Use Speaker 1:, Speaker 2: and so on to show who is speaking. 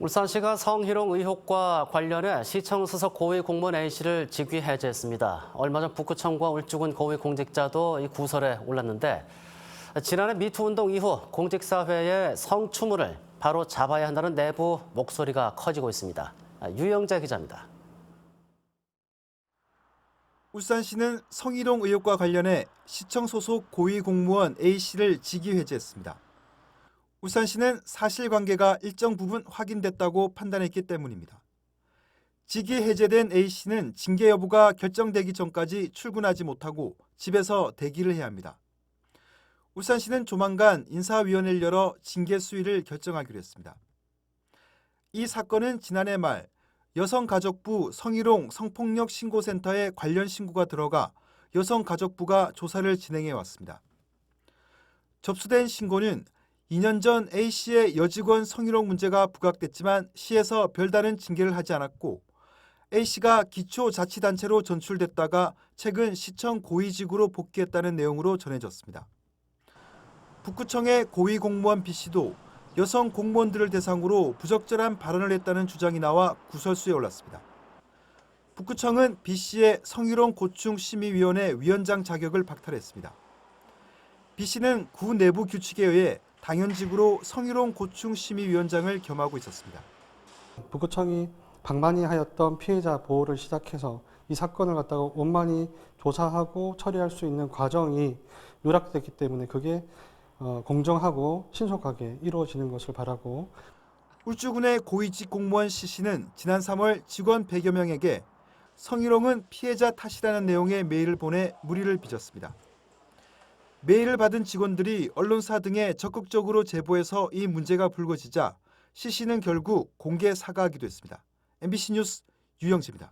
Speaker 1: 울산시가 성희롱 의혹과 관련해 시청 수석 고위 공무원 A씨를 직위 해제했습니다. 얼마 전 북구청과 울주군 고위 공직자도 이 구설에 올랐는데 지난해 미투 운동 이후 공직사회의 성추문을 바로 잡아야 한다는 내부 목소리가 커지고 있습니다. 유영재 기자입니다.
Speaker 2: 울산시는 성희롱 의혹과 관련해 시청 소속 고위 공무원 A씨를 직위 해제했습니다. 울산시는 사실관계가 일정 부분 확인됐다고 판단했기 때문입니다. 직위 해제된 A씨는 징계 여부가 결정되기 전까지 출근하지 못하고 집에서 대기를 해야 합니다. 울산시는 조만간 인사위원회를 열어 징계 수위를 결정하기로 했습니다. 이 사건은 지난해 말 여성가족부 성희롱 성폭력 신고센터에 관련 신고가 들어가 여성가족부가 조사를 진행해 왔습니다. 접수된 신고는 2년 전 A씨의 여직원 성희롱 문제가 부각됐지만 시에서 별다른 징계를 하지 않았고 A씨가 기초자치단체로 전출됐다가 최근 시청 고위직으로 복귀했다는 내용으로 전해졌습니다. 북구청의 고위공무원 B씨도 여성 공무원들을 대상으로 부적절한 발언을 했다는 주장이 나와 구설수에 올랐습니다. 북구청은 B씨의 성희롱 고충 심의위원회 위원장 자격을 박탈했습니다. B씨는 구 내부 규칙에 의해 당연직으로 성희롱 고충 심의위원장을 겸하고 있었습니다.
Speaker 3: 북구청이 방만히 하였던 피해자 보호를 시작해서 이 사건을 갖다가 원만히 조사하고 처리할 수 있는 과정이 누락됐기 때문에 그게 어, 공정하고 신속하게 이루어지는 것을 바라고
Speaker 2: 울주군의 고위직 공무원 C씨는 지난 3월 직원 100여 명에게 성희롱은 피해자 탓이라는 내용의 메일을 보내 무리를 빚었습니다. 메일을 받은 직원들이 언론사 등에 적극적으로 제보해서 이 문제가 불거지자 C씨는 결국 공개 사과하기도 했습니다. MBC 뉴스 유영재입니다.